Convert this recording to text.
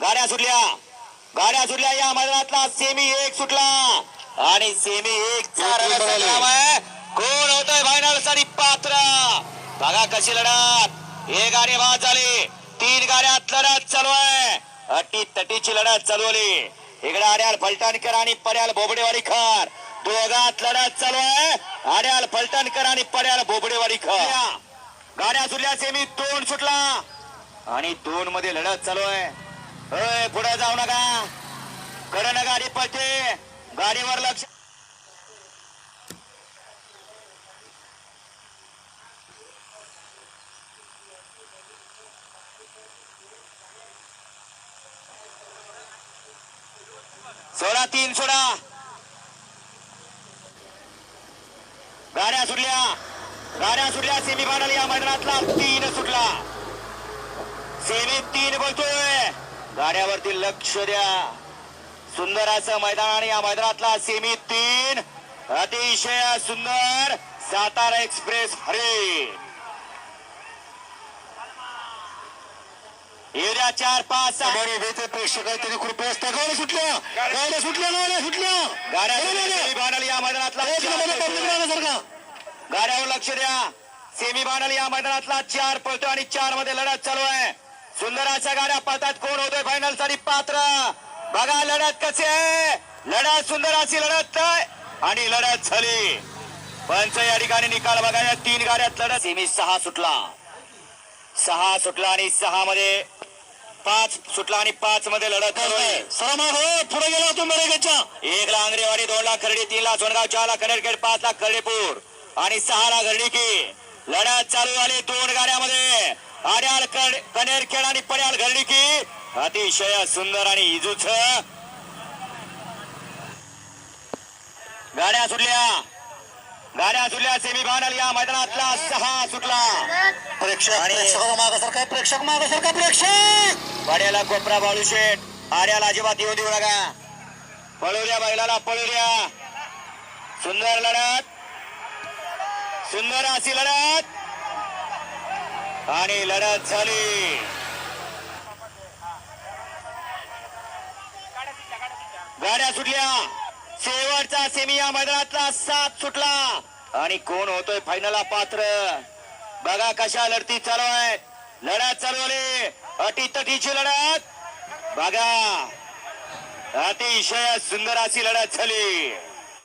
गाड्या सुटल्या. गाड्या सुटल्या. या मैदानातला सेमी एक सुटला. आणि सेमी एक कोण होतोय फायनलसाठी पात्र? बघा कशी लढत. एक गाडी बाद झाली. तीन गाड्यात लढत चालू आहे. अटी तटीची लढत चालवली इकडे आड्याल फलटणकर आणि पड्याल बोबडेवाडीकर. दोघात लढत चालू आहे. आड्याल फलटणकर आणि पड्याल बोबडेवाडीकर. गाड्या सुटल्या. सेमी दोन सुटला. आणि दोन मध्ये लढत चालू आहे. होय पुढे जाऊ नका. कडन गाडी पळते. गाडीवर लक्ष सोळा तीन सोडा गाड्या सुटल्या. गाड्या सुटल्या. सेमी फायनल या मैदानातला तीन सुटला. सेमी तीन बोलतोय. गाड्यावरती लक्ष द्या. सुंदर असं मैदान आणि या मैदानातला सेमी तीन. अतिशय सुंदर सातारा एक्सप्रेस हरे. एरिया चार पाच सहा. प्रेक्षक आहेत त्यांनी कृपया गाड्या सुटल्या. गाड्या सुटल्या गाड्या सुटल्या. गाड्या बरे. सेमी फायनल या मैदानातला गाड्यावर लक्ष द्या. सेमी फायनल या मैदानातला चार पळतो आणि चारमध्ये लढत चालू आहे. सुंदर अशा गाड्या पळतात. कोण होतोय फायनलसाठी पात्र? बघा लढत कसे आहे. लढत सुंदर अशी लढत आणि लढत झाली. पंच या ठिकाणी निकाल बघा या तीन गाड्यात लढत. सेमी सहा सुटला. सहा सुटला आणि सहा मध्ये पाच सुटला आणि पाच मध्ये लढत हो, पुढे गेला होतो मरेगाच्या. एक ला आंग्रेवाडी दोन लाख खर्डी तीन लाख सोनगाव चार लाख कनेरखेड पाच लाख खर्डेपूर आणि सहा लाख घरडीकी. लढत चालू झाली दोन गाड्यामध्ये. आड्याल कड- कनेरखेड आणि पड्याल घरडीकी अतिशय सुंदर आणि इजूच. गाड्या सुटल्या. गाड्या सुटल्या सेमी फायनल या मैदानातला सहा सुटला. प्रेक्षक आणि- प्रेक्षकाला मागासारखा प्रेक्षक मागासारखा प्रेक्षक! पाड्याला कोपरा बाळू शेठ. आड्याला अजिबात येऊ देऊ नका. पळू द्या बैलाला पळू द्या सुंदर लढत. सुंदर अशी लढत. आणि लढत झाली. गाड्या सुटल्या. शेवटचा सेमी या मैदानातला सात सुटला. आणि कोण होतोय फायनलला पात्र? बघा कशा लढती चालू आहे लढत चालवली अटी तटीची लढत. बघा. अतिशय सुंदर अशी लढत झाली.